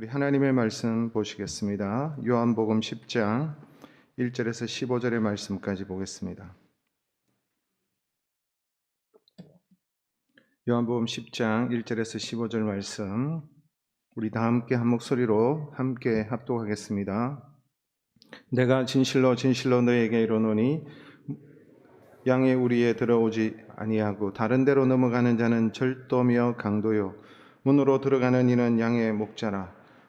우리 하나님의 말씀 보시겠습니다. 요한복음 10장 1절에서 15절의 말씀까지 보겠습니다. 요한복음 10장 1절에서 15절 말씀 우리 다 함께 한 목소리로 함께 합독하겠습니다. 내가 진실로 진실로 너에게 이르노니 양의 우리에 들어오지 아니하고 다른 데로 넘어가는 자는 절도며 강도요 문으로 들어가는 이는 양의 목자라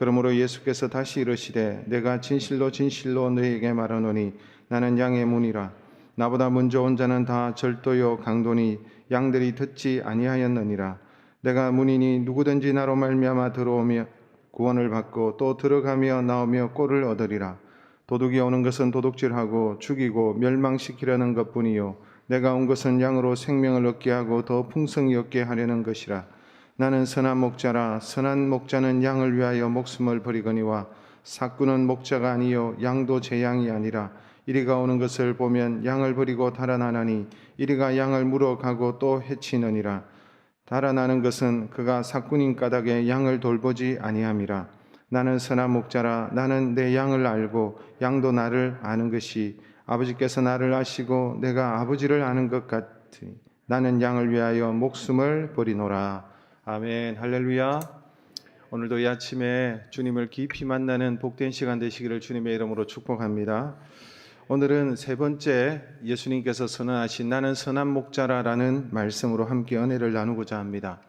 그러므로 예수께서 다시 이르시되 내가 진실로 진실로 너에게 말하노니 나는 양의 문이라. 나보다 먼저 온 자는 다 절도요 강도니 양들이 듣지 아니하였느니라. 내가 문이니 누구든지 나로 말미암아 들어오며 구원을 받고 또 들어가며 나오며 꼴을 얻으리라. 도둑이 오는 것은 도둑질하고 죽이고 멸망시키려는 것뿐이요. 내가 온 것은 양으로 생명을 얻게 하고 더 풍성히 얻게 하려는 것이라 나는 선한 목자라. 선한 목자는 양을 위하여 목숨을 버리거니와 사꾼은 목자가 아니요 양도 제 양이 아니라 이리가 오는 것을 보면 양을 버리고 달아나나니 이리가 양을 물어가고 또 해치느니라. 달아나는 것은 그가 사꾼인 까닭에 양을 돌보지 아니함이라. 나는 선한 목자라. 나는 내 양을 알고 양도 나를 아는 것이 아버지께서 나를 아시고 내가 아버지를 아는 것 같으니 나는 양을 위하여 목숨을 버리노라 아멘. 할렐루야. 오늘도 이 아침에 주님을 깊이 만나는 복된 시간 되시기를 주님의 이름으로 축복합니다. 오늘은 세 번째 예수님께서 선언하신 나는 선한 목자라라는 말씀으로 함께 은혜를 나누고자 합니다.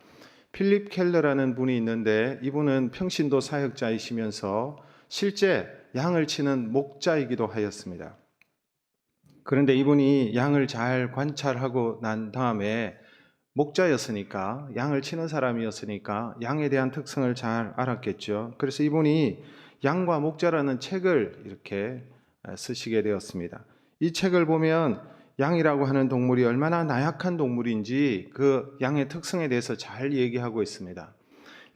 필립 켈러라는 분이 있는데 이분은 평신도 사역자이시면서 실제 양을 치는 목자이기도 하였습니다. 그런데 이분이 양을 잘 관찰하고 난 다음에 목자였으니까 양을 치는 사람이었으니까 양에 대한 특성을 잘 알았겠죠. 그래서 이분이 양과 목자라는 책을 이렇게 쓰시게 되었습니다. 이 책을 보면 양이라고 하는 동물이 얼마나 나약한 동물인지 그 양의 특성에 대해서 잘 얘기하고 있습니다.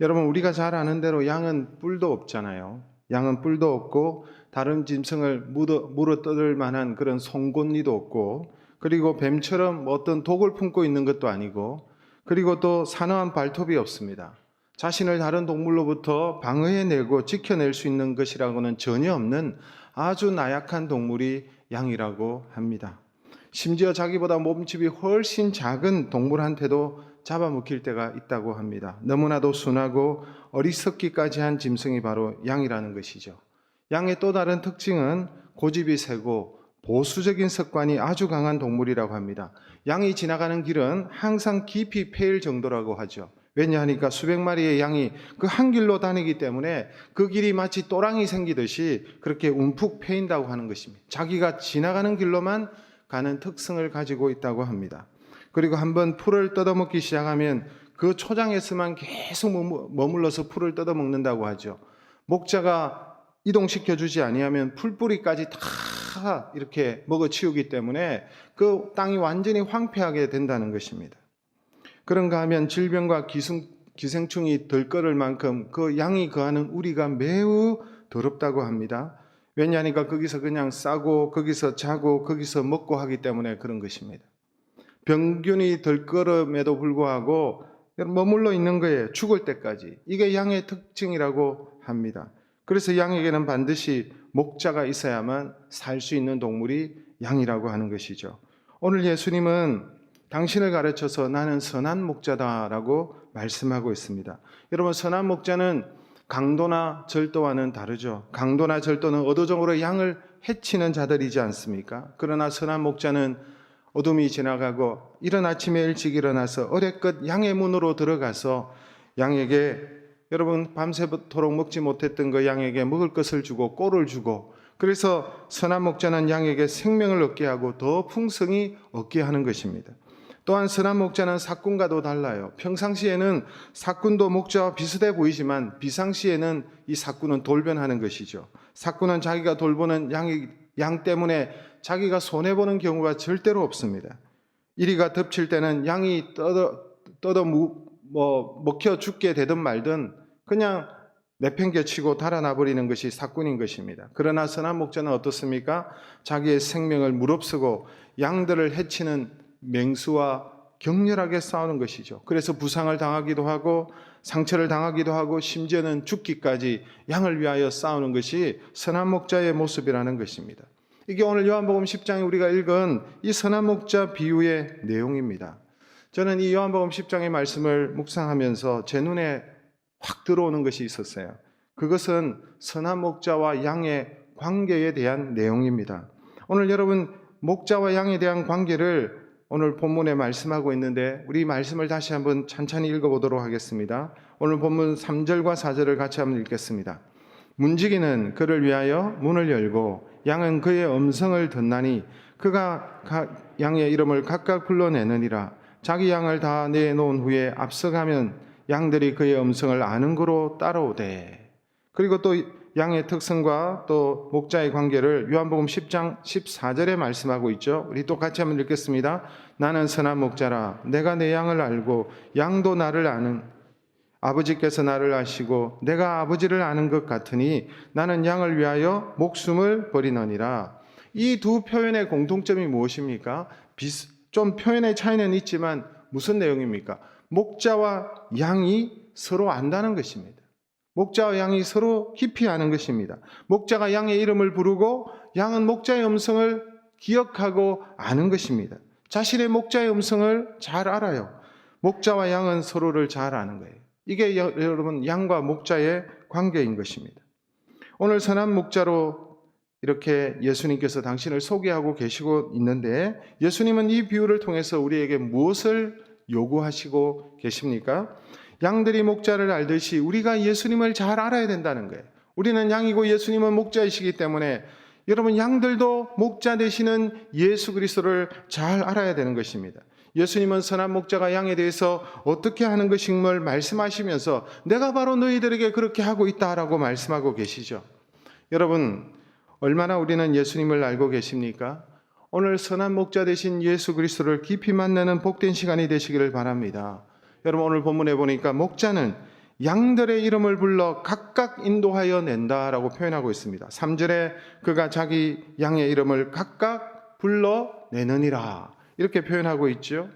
여러분 우리가 잘 아는 대로 양은 뿔도 없잖아요. 양은 뿔도 없고 다른 짐승을 물어, 물어 뜯을 만한 그런 송곳니도 없고 그리고 뱀처럼 어떤 독을 품고 있는 것도 아니고 그리고 또 산호한 발톱이 없습니다. 자신을 다른 동물로부터 방어해내고 지켜낼 수 있는 것이라고는 전혀 없는 아주 나약한 동물이 양이라고 합니다. 심지어 자기보다 몸집이 훨씬 작은 동물한테도 잡아먹힐 때가 있다고 합니다. 너무나도 순하고 어리석기까지 한 짐승이 바로 양이라는 것이죠. 양의 또 다른 특징은 고집이 세고 보수적인 습관이 아주 강한 동물이라고 합니다. 양이 지나가는 길은 항상 깊이 패일 정도라고 하죠. 왜냐 하니까 수백 마리의 양이 그 한 길로 다니기 때문에 그 길이 마치 또랑이 생기듯이 그렇게 움푹 패인다고 하는 것입니다. 자기가 지나가는 길로만 가는 특성을 가지고 있다고 합니다. 그리고 한번 풀을 뜯어먹기 시작하면 그 초장에서만 계속 머물러서 풀을 뜯어먹는다고 하죠. 목자가 이동시켜 주지 아니하면 풀뿌리까지 다 이렇게 먹어 치우기 때문에 그 땅이 완전히 황폐하게 된다는 것입니다. 그런가 하면 질병과 기승, 기생충이 덜거릴 만큼 그 양이 거하는 우리가 매우 더럽다고 합니다. 왜냐하니까 거기서 그냥 싸고 거기서 자고 거기서 먹고 하기 때문에 그런 것입니다. 병균이 덜거름에도 불구하고 머물러 있는 거예요. 죽을 때까지. 이게 양의 특징이라고 합니다. 그래서 양에게는 반드시 목자가 있어야만 살 수 있는 동물이 양이라고 하는 것이죠. 오늘 예수님은 당신을 가르쳐서 나는 선한 목자다라고 말씀하고 있습니다. 여러분, 선한 목자는 강도나 절도와는 다르죠. 강도나 절도는 의도적으로 양을 해치는 자들이지 않습니까? 그러나 선한 목자는 어둠이 지나가고 이른 아침에 일찍 일어나서 어레껏 양의 문으로 들어가서 양에게 여러분 밤새도록 먹지 못했던 그 양에게 먹을 것을 주고 꼴을 주고 그래서 선한 목자는 양에게 생명을 얻게 하고 더 풍성히 얻게 하는 것입니다. 또한 선한 목자는 사꾼과도 달라요. 평상시에는 사꾼도 목자와 비슷해 보이지만 비상시에는 이 사꾼은 돌변하는 것이죠. 사꾼은 자기가 돌보는 양이 양 때문에 자기가 손해보는 경우가 절대로 없습니다. 이리가 덮칠 때는 양이 떠더 무, 뭐, 먹혀 죽게 되든 말든 그냥 내팽개치고 달아나 버리는 것이 사꾼인 것입니다. 그러나 선한 목자는 어떻습니까? 자기의 생명을 무릅쓰고 양들을 해치는 맹수와 격렬하게 싸우는 것이죠. 그래서 부상을 당하기도 하고 상처를 당하기도 하고 심지어는 죽기까지 양을 위하여 싸우는 것이 선한 목자의 모습이라는 것입니다. 이게 오늘 요한복음 10장에 우리가 읽은 이 선한 목자 비유의 내용입니다. 저는 이 요한복음 10장의 말씀을 묵상하면서 제 눈에 확 들어오는 것이 있었어요. 그것은 선한 목자와 양의 관계에 대한 내용입니다. 오늘 여러분 목자와 양에 대한 관계를 오늘 본문에 말씀하고 있는데 우리 말씀을 다시 한번 찬찬히 읽어보도록 하겠습니다. 오늘 본문 3절과 4절을 같이 한번 읽겠습니다. 문지기는 그를 위하여 문을 열고 양은 그의 음성을 듣나니 그가 가- 양의 이름을 각각 불러내느니라 자기 양을 다 내놓은 후에 앞서가면 양들이 그의 음성을 아는 거로 따라오되 그리고 또 양의 특성과 또 목자의 관계를 요한복음 10장 14절에 말씀하고 있죠. 우리 또 같이 한번 읽겠습니다. 나는 선한 목자라 내가 내 양을 알고 양도 나를 아는 아버지께서 나를 아시고 내가 아버지를 아는 것 같으니 나는 양을 위하여 목숨을 버리느니라. 이 두 표현의 공통점이 무엇입니까? 비슷, 좀 표현의 차이는 있지만 무슨 내용입니까? 목자와 양이 서로 안다는 것입니다. 목자와 양이 서로 깊이 아는 것입니다. 목자가 양의 이름을 부르고 양은 목자의 음성을 기억하고 아는 것입니다. 자신의 목자의 음성을 잘 알아요. 목자와 양은 서로를 잘 아는 거예요. 이게 여- 여러분 양과 목자의 관계인 것입니다. 오늘 선한 목자로 이렇게 예수님께서 당신을 소개하고 계시고 있는데 예수님은 이 비유를 통해서 우리에게 무엇을 요구하시고 계십니까? 양들이 목자를 알듯이 우리가 예수님을 잘 알아야 된다는 거예요. 우리는 양이고 예수님은 목자이시기 때문에 여러분 양들도 목자 되시는 예수 그리스도를 잘 알아야 되는 것입니다. 예수님은 선한 목자가 양에 대해서 어떻게 하는 것임을 말씀하시면서 내가 바로 너희들에게 그렇게 하고 있다라고 말씀하고 계시죠. 여러분 얼마나 우리는 예수님을 알고 계십니까? 오늘 선한 목자 되신 예수 그리스도를 깊이 만나는 복된 시간이 되시기를 바랍니다. 여러분 오늘 본문에 보니까 목자는 양들의 이름을 불러 각각 인도하여 낸다라고 표현하고 있습니다. 3절에 그가 자기 양의 이름을 각각 불러 내느니라 이렇게 표현하고 있죠.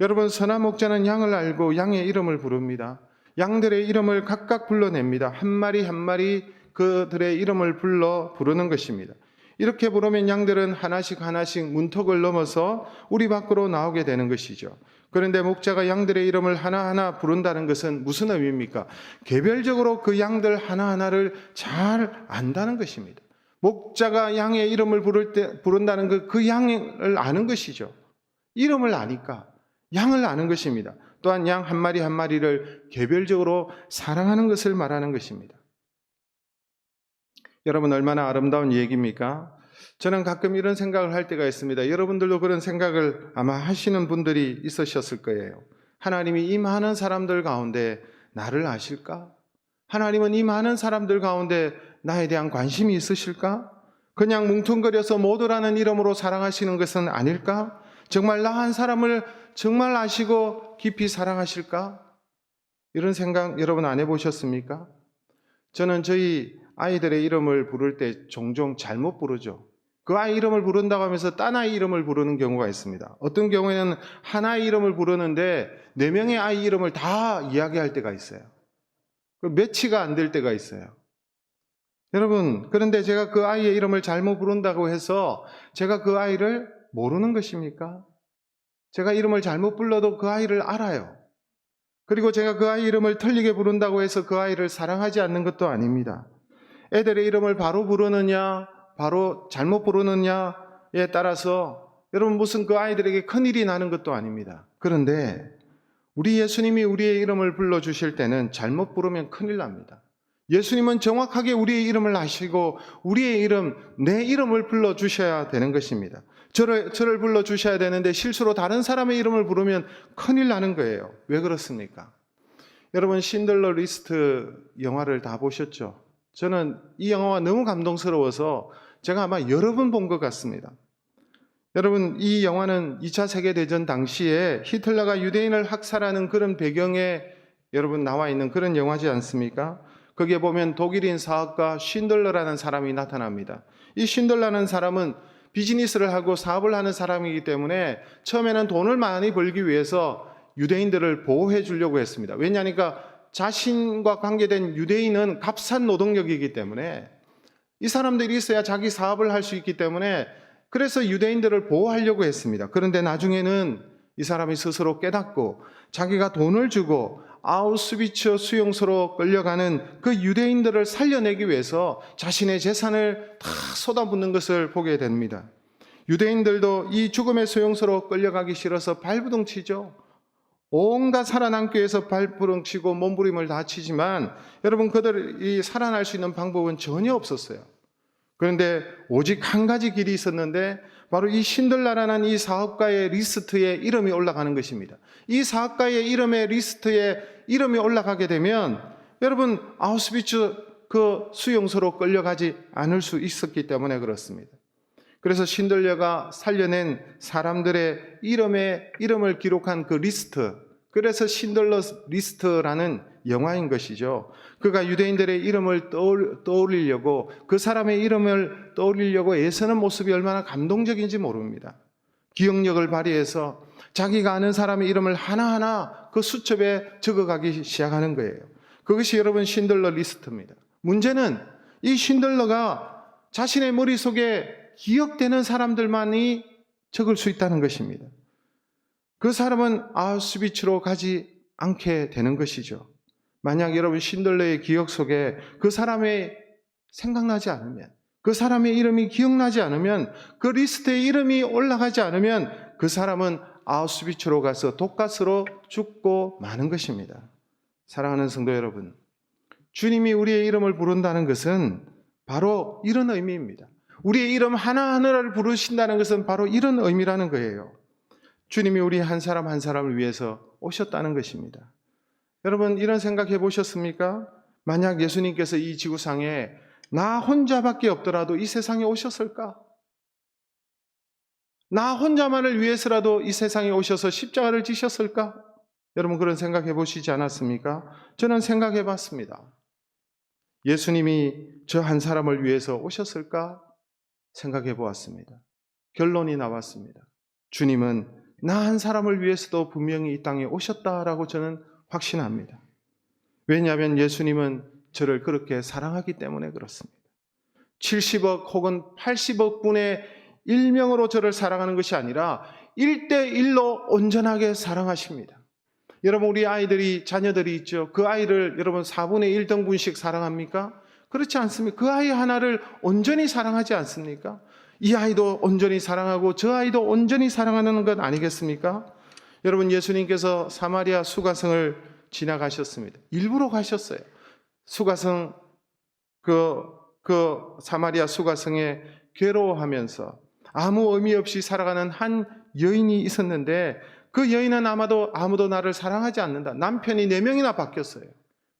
여러분 선한 목자는 양을 알고 양의 이름을 부릅니다. 양들의 이름을 각각 불러냅니다. 한 마리 한 마리 그들의 이름을 불러 부르는 것입니다. 이렇게 부르면 양들은 하나씩 하나씩 문턱을 넘어서 우리 밖으로 나오게 되는 것이죠. 그런데 목자가 양들의 이름을 하나하나 부른다는 것은 무슨 의미입니까? 개별적으로 그 양들 하나하나를 잘 안다는 것입니다. 목자가 양의 이름을 부를 때 부른다는 그, 그 양을 아는 것이죠. 이름을 아니까 양을 아는 것입니다. 또한 양 한 마리 한 마리를 개별적으로 사랑하는 것을 말하는 것입니다. 여러분 얼마나 아름다운 얘기입니까? 저는 가끔 이런 생각을 할 때가 있습니다. 여러분들도 그런 생각을 아마 하시는 분들이 있으셨을 거예요. 하나님이 이 많은 사람들 가운데 나를 아실까? 하나님은 이 많은 사람들 가운데 나에 대한 관심이 있으실까? 그냥 뭉퉁거려서 모두라는 이름으로 사랑하시는 것은 아닐까? 정말 나 한 사람을 정말 아시고 깊이 사랑하실까? 이런 생각 여러분 안 해보셨습니까? 저는 저희 아이들의 이름을 부를 때 종종 잘못 부르죠. 그 아이 이름을 부른다고 하면서 딴 아이 이름을 부르는 경우가 있습니다. 어떤 경우에는 하나의 이름을 부르는데 네 명의 아이 이름을 다 이야기할 때가 있어요. 그 매치가 안 될 때가 있어요. 여러분, 그런데 제가 그 아이의 이름을 잘못 부른다고 해서 제가 그 아이를 모르는 것입니까? 제가 이름을 잘못 불러도 그 아이를 알아요. 그리고 제가 그 아이 이름을 틀리게 부른다고 해서 그 아이를 사랑하지 않는 것도 아닙니다. 애들의 이름을 바로 부르느냐, 바로 잘못 부르느냐에 따라서 여러분 무슨 그 아이들에게 큰일이 나는 것도 아닙니다. 그런데 우리 예수님이 우리의 이름을 불러주실 때는 잘못 부르면 큰일 납니다. 예수님은 정확하게 우리의 이름을 아시고 우리의 이름, 내 이름을 불러주셔야 되는 것입니다. 저를, 저를 불러주셔야 되는데 실수로 다른 사람의 이름을 부르면 큰일 나는 거예요. 왜 그렇습니까? 여러분 신들러 리스트 영화를 다 보셨죠? 저는 이 영화가 너무 감동스러워서 제가 아마 여러 번 본 것 같습니다. 여러분, 이 영화는 2차 세계대전 당시에 히틀러가 유대인을 학살하는 그런 배경에 여러분 나와 있는 그런 영화지 않습니까? 거기에 보면 독일인 사업가 쉰들러라는 사람이 나타납니다. 이 쉰들러라는 사람은 비즈니스를 하고 사업을 하는 사람이기 때문에 처음에는 돈을 많이 벌기 위해서 유대인들을 보호해 주려고 했습니다. 왜냐하니까 자신과 관계된 유대인은 값싼 노동력이기 때문에 이 사람들이 있어야 자기 사업을 할 수 있기 때문에 그래서 유대인들을 보호하려고 했습니다. 그런데 나중에는 이 사람이 스스로 깨닫고 자기가 돈을 주고 아우스비츠 수용소로 끌려가는 그 유대인들을 살려내기 위해서 자신의 재산을 다 쏟아붓는 것을 보게 됩니다. 유대인들도 이 죽음의 수용소로 끌려가기 싫어서 발부둥 치죠. 온갖 살아남기 위해서 발부둥 치고 몸부림을 다 치지만 여러분 그들이 살아날 수 있는 방법은 전혀 없었어요. 그런데 오직 한 가지 길이 있었는데 바로 이 신들라라는 이 사업가의 리스트에 이름이 올라가는 것입니다. 이 사업가의 이름의 리스트에 이름이 올라가게 되면 여러분 아우스비츠 그 수용소로 끌려가지 않을 수 있었기 때문에 그렇습니다. 그래서 신들려가 살려낸 사람들의 이름에 이름을 기록한 그 리스트, 그래서 신들러 리스트라는 영화인 것이죠. 그가 유대인들의 이름을 떠올, 떠올리려고 그 사람의 이름을 떠올리려고 애쓰는 모습이 얼마나 감동적인지 모릅니다. 기억력을 발휘해서 자기가 아는 사람의 이름을 하나하나 그 수첩에 적어가기 시작하는 거예요. 그것이 여러분 신들러 리스트입니다. 문제는 이 신들러가 자신의 머릿속에 기억되는 사람들만이 적을 수 있다는 것입니다. 그 사람은 아우스비츠로 가지 않게 되는 것이죠. 만약 여러분 신들러의 기억 속에 그 사람의 생각나지 않으면, 그 사람의 이름이 기억나지 않으면, 그 리스트에 이름이 올라가지 않으면 그 사람은 아우스비츠로 가서 독가스로 죽고 마는 것입니다. 사랑하는 성도 여러분, 주님이 우리의 이름을 부른다는 것은 바로 이런 의미입니다. 우리의 이름 하나하나를 부르신다는 것은 바로 이런 의미라는 거예요. 주님이 우리 한 사람 한 사람을 위해서 오셨다는 것입니다. 여러분, 이런 생각해 보셨습니까? 만약 예수님께서 이 지구상에 나 혼자밖에 없더라도 이 세상에 오셨을까? 나 혼자만을 위해서라도 이 세상에 오셔서 십자가를 지셨을까? 여러분, 그런 생각해 보시지 않았습니까? 저는 생각해 봤습니다. 예수님이 저 한 사람을 위해서 오셨을까? 생각해 보았습니다. 결론이 나왔습니다. 주님은 나 한 사람을 위해서도 분명히 이 땅에 오셨다라고 저는 확신합니다. 왜냐하면 예수님은 저를 그렇게 사랑하기 때문에 그렇습니다. 70억 혹은 80억 분의 1명으로 저를 사랑하는 것이 아니라 1대1로 온전하게 사랑하십니다. 여러분, 우리 아이들이, 자녀들이 있죠. 그 아이를 여러분 4분의 1등분씩 사랑합니까? 그렇지 않습니까? 그 아이 하나를 온전히 사랑하지 않습니까? 이 아이도 온전히 사랑하고 저 아이도 온전히 사랑하는 것 아니겠습니까? 여러분 예수님께서 사마리아 수가성을 지나가셨습니다. 일부러 가셨어요. 수가성 그, 그 사마리아 수가성에 괴로워하면서 아무 의미 없이 살아가는 한 여인이 있었는데 그 여인은 아마도 아무도 나를 사랑하지 않는다. 남편이 네 명이나 바뀌었어요.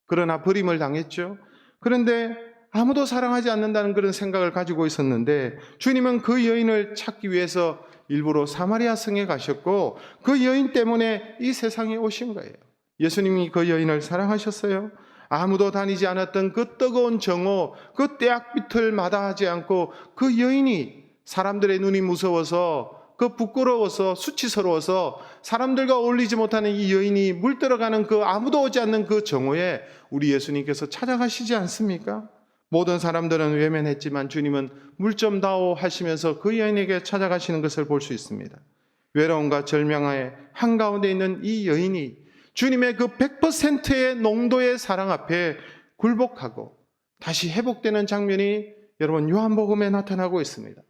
그러나 버림을 당했죠. 그런데 아무도 사랑하지 않는다는 그런 생각을 가지고 있었는데 주님은 그 여인을 찾기 위해서 일부러 사마리아 성에 가셨고 그 여인 때문에 이 세상에 오신 거예요. 예수님이 그 여인을 사랑하셨어요. 아무도 다니지 않았던 그 뜨거운 정오, 그 떼약빛을 마다하지 않고 그 여인이 사람들의 눈이 무서워서 그 부끄러워서 수치스러워서 사람들과 어울리지 못하는 이 여인이 물 들어가는 그 아무도 오지 않는 그 정오에 우리 예수님께서 찾아가시지 않습니까? 모든 사람들은 외면했지만 주님은 물 좀 다오 하시면서 그 여인에게 찾아가시는 것을 볼 수 있습니다. 외로움과 절망의 한가운데 있는 이 여인이 주님의 그 100%의 농도의 사랑 앞에 굴복하고 다시 회복되는 장면이 여러분 요한복음에 나타나고 있습니다.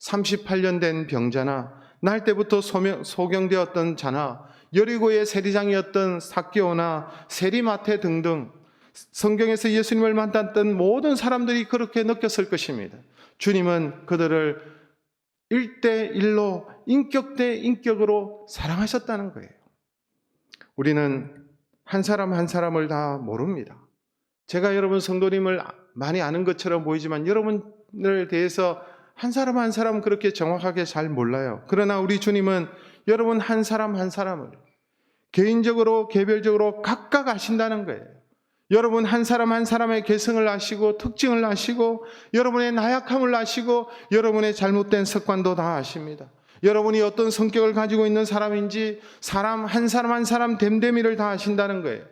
38년 된 병자나 날 때부터 소명, 소경되었던 자나 여리고의 세리장이었던 사개오나 세리마테 등등 성경에서 예수님을 만났던 모든 사람들이 그렇게 느꼈을 것입니다. 주님은 그들을 일대일로 인격 대 인격으로 사랑하셨다는 거예요. 우리는 한 사람 한 사람을 다 모릅니다. 제가 여러분 성도님을 많이 아는 것처럼 보이지만 여러분을 대해서 한 사람 한 사람 그렇게 정확하게 잘 몰라요. 그러나 우리 주님은 여러분 한 사람 한 사람을 개인적으로 개별적으로 각각 아신다는 거예요. 여러분 한 사람 한 사람의 개성을 아시고 특징을 아시고 여러분의 나약함을 아시고 여러분의 잘못된 습관도 다 아십니다. 여러분이 어떤 성격을 가지고 있는 사람인지 사람 한 사람 한 사람 됨됨이를 다 아신다는 거예요.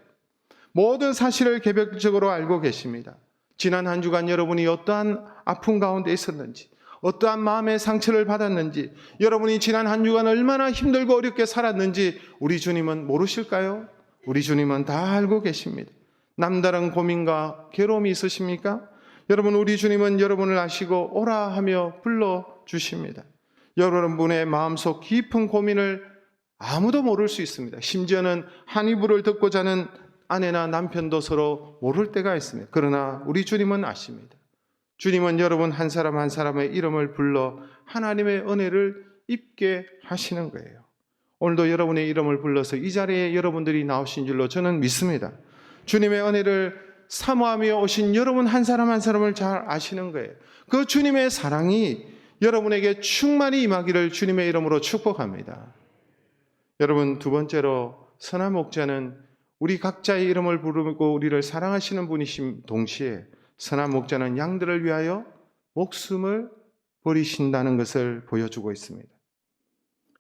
모든 사실을 개별적으로 알고 계십니다. 지난 한 주간 여러분이 어떠한 아픔 가운데 있었는지, 어떠한 마음의 상처를 받았는지, 여러분이 지난 한 주간 얼마나 힘들고 어렵게 살았는지 우리 주님은 모르실까요? 우리 주님은 다 알고 계십니다. 남다른 고민과 괴로움이 있으십니까? 여러분, 우리 주님은 여러분을 아시고 오라 하며 불러 주십니다. 여러분의 마음속 깊은 고민을 아무도 모를 수 있습니다. 심지어는 한 이불을 듣고 자는 아내나 남편도 서로 모를 때가 있습니다. 그러나 우리 주님은 아십니다. 주님은 여러분 한 사람 한 사람의 이름을 불러 하나님의 은혜를 입게 하시는 거예요. 오늘도 여러분의 이름을 불러서 이 자리에 여러분들이 나오신 줄로 저는 믿습니다. 주님의 은혜를 사모하며 오신 여러분 한 사람 한 사람을 잘 아시는 거예요. 그 주님의 사랑이 여러분에게 충만히 임하기를 주님의 이름으로 축복합니다. 여러분 두 번째로 선한 목자는 우리 각자의 이름을 부르고 우리를 사랑하시는 분이신 동시에 선한 목자는 양들을 위하여 목숨을 버리신다는 것을 보여주고 있습니다.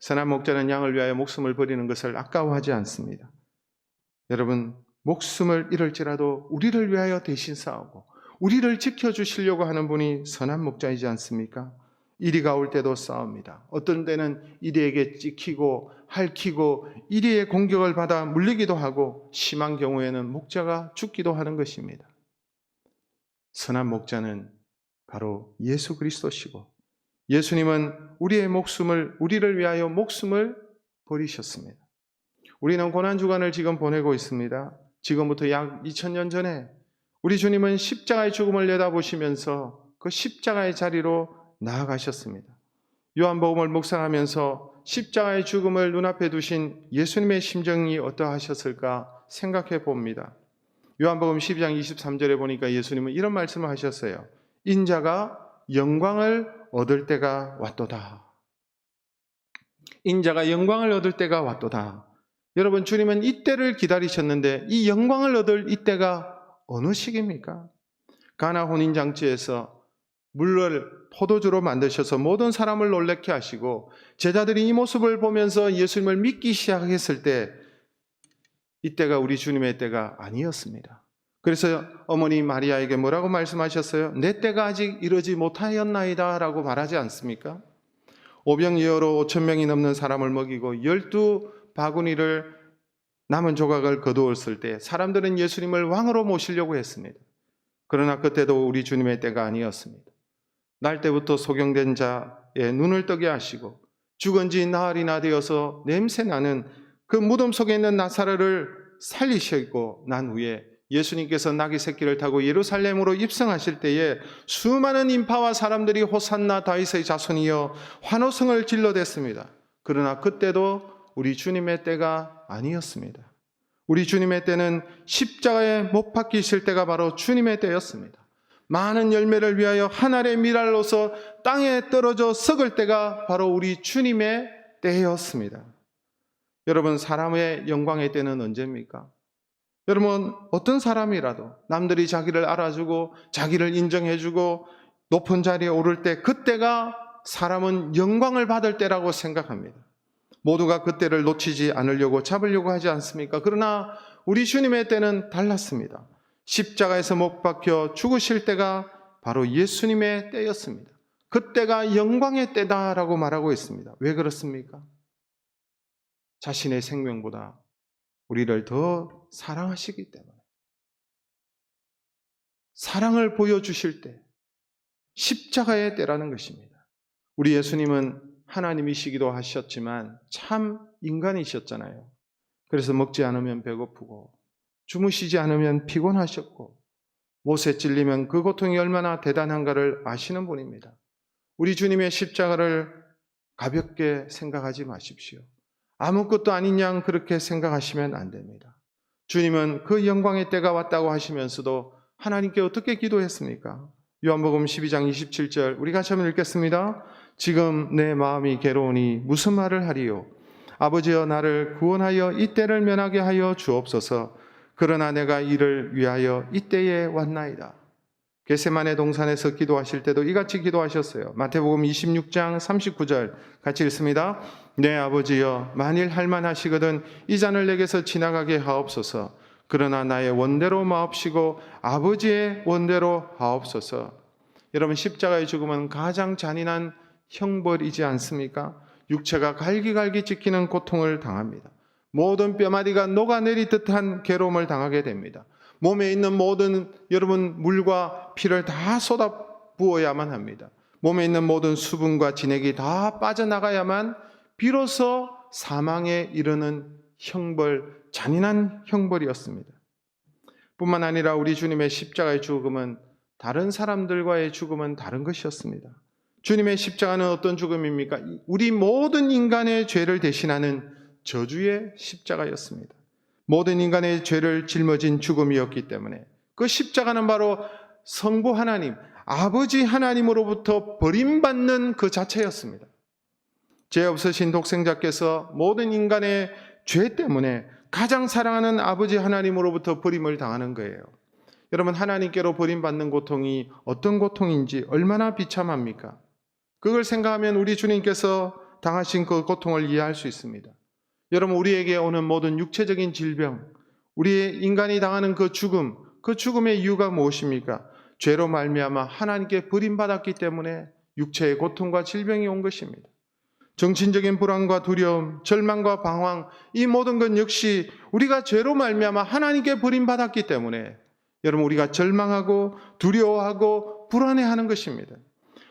선한 목자는 양을 위하여 목숨을 버리는 것을 아까워하지 않습니다. 여러분 목숨을 잃을지라도 우리를 위하여 대신 싸우고 우리를 지켜주시려고 하는 분이 선한 목자이지 않습니까? 이리가 올 때도 싸웁니다. 어떤 때는 이리에게 찍히고 핥히고 이리의 공격을 받아 물리기도 하고 심한 경우에는 목자가 죽기도 하는 것입니다. 선한 목자는 바로 예수 그리스도시고 예수님은 우리의 목숨을 우리를 위하여 목숨을 버리셨습니다. 우리는 고난 주간을 지금 보내고 있습니다. 지금부터 약 2000년 전에 우리 주님은 십자가의 죽음을 내다보시면서 그 십자가의 자리로 나아가셨습니다. 요한복음을 묵상하면서 십자가의 죽음을 눈앞에 두신 예수님의 심정이 어떠하셨을까 생각해 봅니다. 요한복음 12장 23절에 보니까 예수님은 이런 말씀을 하셨어요. 인자가 영광을 얻을 때가 왔도다. 인자가 영광을 얻을 때가 왔도다. 여러분 주님은 이때를 기다리셨는데 이 영광을 얻을 이때가 어느 시기입니까? 가나 혼인 장치에서 물을 포도주로 만드셔서 모든 사람을 놀래게 하시고 제자들이 이 모습을 보면서 예수님을 믿기 시작했을 때 이때가 우리 주님의 때가 아니었습니다. 그래서 어머니 마리아에게 뭐라고 말씀하셨어요? 내 때가 아직 이르지 못하였나이다 라고 말하지 않습니까? 오병이어로 5천 명이 넘는 사람을 먹이고 열두 바구니를 남은 조각을 거두었을 때 사람들은 예수님을 왕으로 모시려고 했습니다. 그러나 그때도 우리 주님의 때가 아니었습니다. 날 때부터 소경된 자의 눈을 뜨게 하시고 죽은 지 나흘이나 되어서 냄새 나는 그 무덤 속에 있는 나사로를 살리시고 난 후에 예수님께서 나귀 새끼를 타고 예루살렘으로 입성하실 때에 수많은 인파와 사람들이 호산나 다윗의 자손이여 환호성을 질러댔습니다. 그러나 그때도 우리 주님의 때가 아니었습니다. 우리 주님의 때는 십자가에 못 박히실 때가 바로 주님의 때였습니다. 많은 열매를 위하여 하늘의 미랄로서 땅에 떨어져 썩을 때가 바로 우리 주님의 때였습니다. 여러분, 사람의 영광의 때는 언제입니까? 여러분, 어떤 사람이라도 남들이 자기를 알아주고 자기를 인정해주고 높은 자리에 오를 때 그때가 사람은 영광을 받을 때라고 생각합니다. 모두가 그때를 놓치지 않으려고 잡으려고 하지 않습니까? 그러나 우리 주님의 때는 달랐습니다. 십자가에서 못 박혀 죽으실 때가 바로 예수님의 때였습니다. 그때가 영광의 때다라고 말하고 있습니다. 왜 그렇습니까? 자신의 생명보다 우리를 더 사랑하시기 때문에. 사랑을 보여주실 때, 십자가의 때라는 것입니다. 우리 예수님은 하나님이시기도 하셨지만 참 인간이셨잖아요. 그래서 먹지 않으면 배고프고, 주무시지 않으면 피곤하셨고, 못에 찔리면 그 고통이 얼마나 대단한가를 아시는 분입니다. 우리 주님의 십자가를 가볍게 생각하지 마십시오. 아무것도 아닌 양 그렇게 생각하시면 안 됩니다. 주님은 그 영광의 때가 왔다고 하시면서도 하나님께 어떻게 기도했습니까? 요한복음 12장 27절 우리 같이 한번 읽겠습니다. 지금 내 마음이 괴로우니 무슨 말을 하리요? 아버지여 나를 구원하여 이 때를 면하게 하여 주옵소서. 그러나 내가 이를 위하여 이 때에 왔나이다. 게세만의 동산에서 기도하실 때도 이같이 기도하셨어요. 마태복음 26장 39절 같이 읽습니다. 내 아버지여 만일 할만하시거든 이 잔을 내게서 지나가게 하옵소서. 그러나 나의 원대로 마옵시고 아버지의 원대로 하옵소서. 여러분 십자가의 죽음은 가장 잔인한 형벌이지 않습니까? 육체가 갈기갈기 찢기는 고통을 당합니다. 모든 뼈마디가 녹아내리 듯한 괴로움을 당하게 됩니다. 몸에 있는 모든 여러분 물과 피를 다 쏟아 부어야만 합니다. 몸에 있는 모든 수분과 진액이 다 빠져나가야만 비로소 사망에 이르는 형벌, 잔인한 형벌이었습니다. 뿐만 아니라 우리 주님의 십자가의 죽음은 다른 사람들과의 죽음은 다른 것이었습니다. 주님의 십자가는 어떤 죽음입니까? 우리 모든 인간의 죄를 대신하는 저주의 십자가였습니다. 모든 인간의 죄를 짊어진 죽음이었기 때문에 그 십자가는 바로 성부 하나님, 아버지 하나님으로부터 버림받는 그 자체였습니다. 죄 없으신 독생자께서 모든 인간의 죄 때문에 가장 사랑하는 아버지 하나님으로부터 버림을 당하는 거예요. 여러분, 하나님께로 버림받는 고통이 어떤 고통인지 얼마나 비참합니까? 그걸 생각하면 우리 주님께서 당하신 그 고통을 이해할 수 있습니다. 여러분, 우리에게 오는 모든 육체적인 질병, 우리 인간이 당하는 그 죽음, 그 죽음의 이유가 무엇입니까? 죄로 말미암아 하나님께 버림받았기 때문에 육체의 고통과 질병이 온 것입니다. 정신적인 불안과 두려움, 절망과 방황, 이 모든 것 역시 우리가 죄로 말미암아 하나님께 버림받았기 때문에 여러분 우리가 절망하고 두려워하고 불안해하는 것입니다.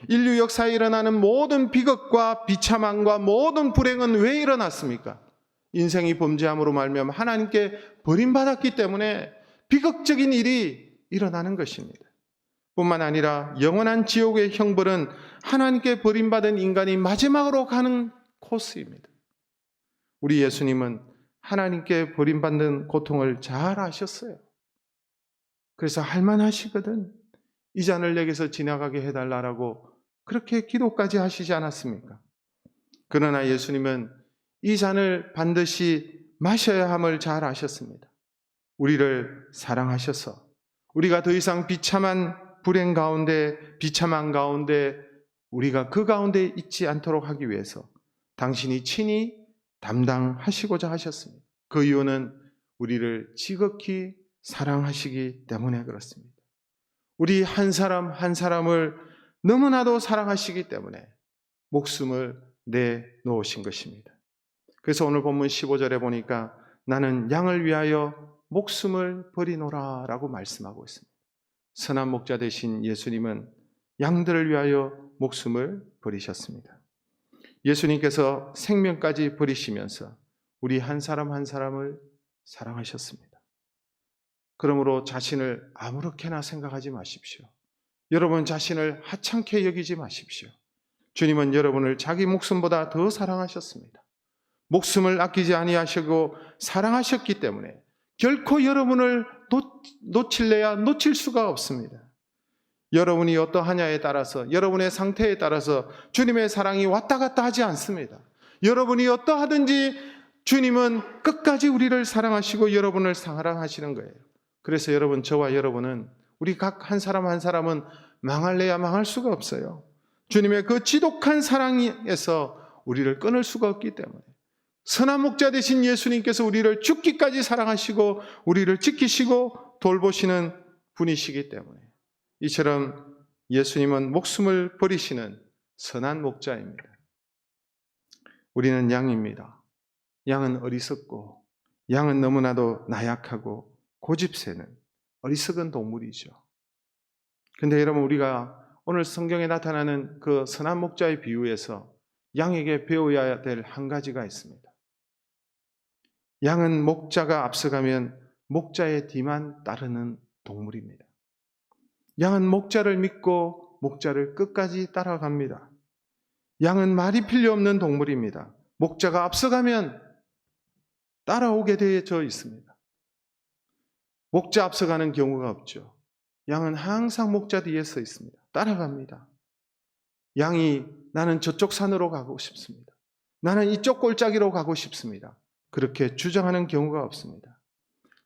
인류 역사에 일어나는 모든 비극과 비참함과 모든 불행은 왜 일어났습니까? 인생이 범죄함으로 말미암아 하나님께 버림받았기 때문에 비극적인 일이 일어나는 것입니다. 뿐만 아니라 영원한 지옥의 형벌은 하나님께 버림받은 인간이 마지막으로 가는 코스입니다. 우리 예수님은 하나님께 버림받는 고통을 잘 아셨어요. 그래서 할만하시거든. 이 잔을 내게서 지나가게 해달라고 그렇게 기도까지 하시지 않았습니까? 그러나 예수님은 이 잔을 반드시 마셔야 함을 잘 아셨습니다. 우리를 사랑하셔서 우리가 더 이상 비참한 불행 가운데 비참한 가운데 우리가 그 가운데 있지 않도록 하기 위해서 당신이 친히 담당하시고자 하셨습니다. 그 이유는 우리를 지극히 사랑하시기 때문에 그렇습니다. 우리 한 사람 한 사람을 너무나도 사랑하시기 때문에 목숨을 내 놓으신 것입니다. 그래서 오늘 본문 15절에 보니까 나는 양을 위하여 목숨을 버리노라 라고 말씀하고 있습니다. 선한 목자 되신 예수님은 양들을 위하여 목숨을 버리셨습니다. 예수님께서 생명까지 버리시면서 우리 한 사람 한 사람을 사랑하셨습니다. 그러므로 자신을 아무렇게나 생각하지 마십시오. 여러분 자신을 하찮게 여기지 마십시오. 주님은 여러분을 자기 목숨보다 더 사랑하셨습니다. 목숨을 아끼지 아니하시고 사랑하셨기 때문에 결코 여러분을 놓칠래야 놓칠 수가 없습니다. 여러분이 어떠하냐에 따라서 여러분의 상태에 따라서 주님의 사랑이 왔다 갔다 하지 않습니다. 여러분이 어떠하든지 주님은 끝까지 우리를 사랑하시고 여러분을 사랑하시는 거예요. 그래서 여러분 저와 여러분은 우리 각 한 사람 한 사람은 망할래야 망할 수가 없어요. 주님의 그 지독한 사랑에서 우리를 끊을 수가 없기 때문에 선한 목자 되신 예수님께서 우리를 죽기까지 사랑하시고 우리를 지키시고 돌보시는 분이시기 때문에 이처럼 예수님은 목숨을 버리시는 선한 목자입니다. 우리는 양입니다. 양은 어리석고 양은 너무나도 나약하고 고집세는 어리석은 동물이죠. 근데 여러분 우리가 오늘 성경에 나타나는 그 선한 목자의 비유에서 양에게 배워야 될 한 가지가 있습니다. 양은 목자가 앞서가면 목자의 뒤만 따르는 동물입니다. 양은 목자를 믿고 목자를 끝까지 따라갑니다. 양은 말이 필요 없는 동물입니다. 목자가 앞서가면 따라오게 되어 있습니다. 목자 앞서가는 경우가 없죠. 양은 항상 목자 뒤에 서 있습니다. 따라갑니다. 양이 나는 저쪽 산으로 가고 싶습니다. 나는 이쪽 골짜기로 가고 싶습니다. 그렇게 주장하는 경우가 없습니다.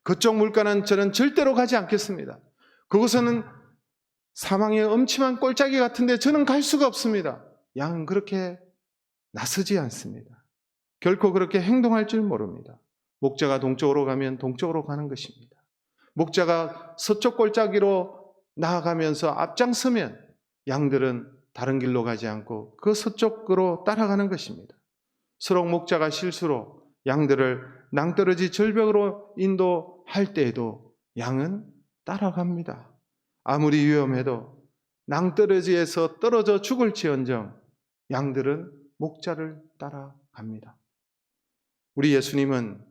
그쪽 물가는 저는 절대로 가지 않겠습니다. 그곳은 사망의 엄침한 골짜기 같은데 저는 갈 수가 없습니다. 양은 그렇게 나서지 않습니다. 결코 그렇게 행동할 줄 모릅니다. 목자가 동쪽으로 가면 동쪽으로 가는 것입니다. 목자가 서쪽 골짜기로 나아가면서 앞장서면 양들은 다른 길로 가지 않고 그 서쪽으로 따라가는 것입니다. 서로 목자가 실수로 양들을 낭떠러지 절벽으로 인도할 때에도 양은 따라갑니다. 아무리 위험해도 낭떠러지에서 떨어져 죽을지언정 양들은 목자를 따라갑니다. 우리 예수님은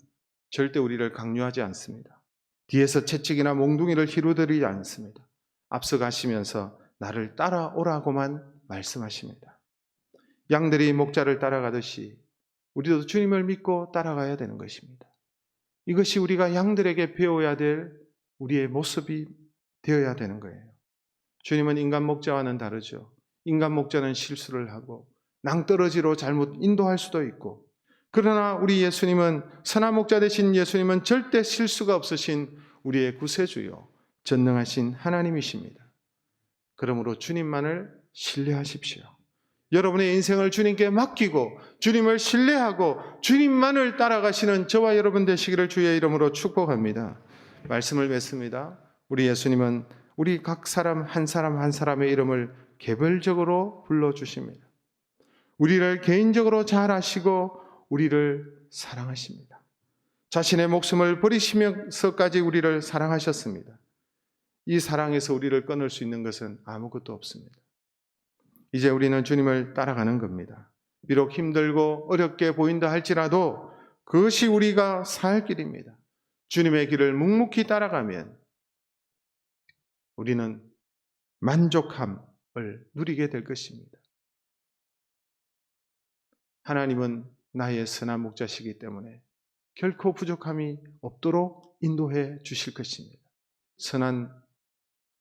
절대 우리를 강요하지 않습니다. 뒤에서 채찍이나 몽둥이를 희루들이지 않습니다. 앞서 가시면서 나를 따라오라고만 말씀하십니다. 양들이 목자를 따라가듯이 우리도 주님을 믿고 따라가야 되는 것입니다. 이것이 우리가 양들에게 배워야 될 우리의 모습이 되어야 되는 거예요. 주님은 인간 목자와는 다르죠. 인간 목자는 실수를 하고 낭떠러지로 잘못 인도할 수도 있고 그러나 우리 예수님은 선한 목자 되신 예수님은 절대 실수가 없으신 우리의 구세주요 전능하신 하나님이십니다. 그러므로 주님만을 신뢰하십시오. 여러분의 인생을 주님께 맡기고 주님을 신뢰하고 주님만을 따라가시는 저와 여러분 되시기를 주의 이름으로 축복합니다. 말씀을 맺습니다. 우리 예수님은 우리 각 사람 한 사람 한 사람의 이름을 개별적으로 불러 주십니다. 우리를 개인적으로 잘 아시고 우리를 사랑하십니다. 자신의 목숨을 버리시면서까지 우리를 사랑하셨습니다. 이 사랑에서 우리를 끊을 수 있는 것은 아무것도 없습니다. 이제 우리는 주님을 따라가는 겁니다. 비록 힘들고 어렵게 보인다 할지라도 그것이 우리가 살 길입니다. 주님의 길을 묵묵히 따라가면 우리는 만족함을 누리게 될 것입니다. 하나님은 나의 선한 목자시기 때문에 결코 부족함이 없도록 인도해 주실 것입니다. 선한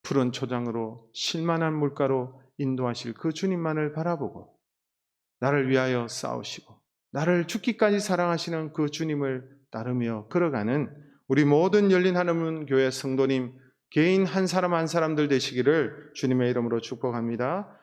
푸른 초장으로 실만한 물가로 인도하실 그 주님만을 바라보고 나를 위하여 싸우시고 나를 죽기까지 사랑하시는 그 주님을 따르며 걸어가는 우리 모든 열린 하나님 교회 성도님 개인 한 사람 한 사람들 되시기를 주님의 이름으로 축복합니다.